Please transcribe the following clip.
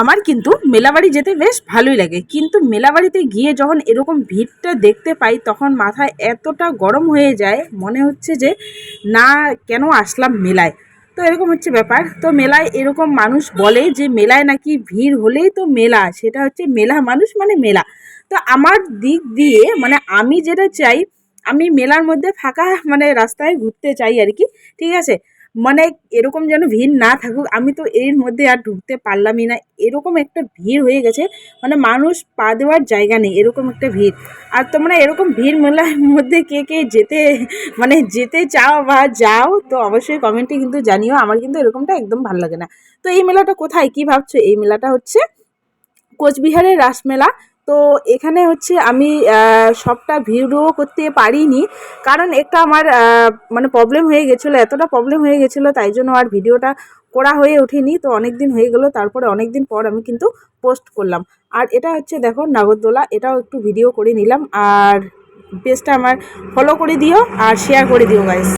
আমার কিন্তু মেলাবাড়ি যেতে বেশ ভালোই লাগে। কিন্তু মেলাবাড়িতে গিয়ে যখন এরকম ভিড়টা দেখতে পাই, তখন মাথায় এতটা গরম হয়ে যায়, মনে হচ্ছে যে না, কেন আসলাম মেলায়? তো এরকম হচ্ছে ব্যাপার। তো মেলায় এরকম মানুষ বলে যে মেলায় নাকি ভিড় হলেই তো মেলা, সেটা হচ্ছে মেলা মানুষ মানে মেলা। তো আমার দিক দিয়ে মানে আমি যেটা চাই, আমি মেলার মধ্যে ফাঁকা মানে রাস্তায় ঘুরতে চাই আর কি, ঠিক আছে? মানে এরকম যেন ভিড় না থাকুক, আমি তো এর মধ্যে আর ঢুকতে পারলামই না। এরকম একটা ভিড় হয়ে গেছে মানে মানুষ পা দেওয়ার জায়গা নেই, এরকম একটা ভিড়। আর তোমরা এরকম ভিড় মেলার মধ্যে কে কে যেতে মানে যেতে চাও বা যাও, তো অবশ্যই কমেন্টে কিন্তু জানিও, আমার কিন্তু এরকমটা একদম ভালো লাগে না। তো এই মেলাটা কোথায়? কি ভাবছ? এই মেলাটা হচ্ছে কোচবিহারের রাসমেলা। তো এখানে হচ্ছে আমি সবটা ভিডিও করতে পারিনি। কারণ একটা আমার মানে প্রবলেম হয়ে গেছিল, এতটা প্রবলেম হয়ে গেছিল, তাই জন্য আর ভিডিওটা করা হয়ে ওঠেনি। তো অনেক দিন হয়ে গেলো, তারপরে অনেক দিন পর আমি কিন্তু পোস্ট করলাম। আর এটা হচ্ছে দেখো নাগরদোলা, এটাও একটু ভিডিও করে নিলাম। আর পেজটা আমার ফলো করে দিও আর শেয়ার করে দিও গাইস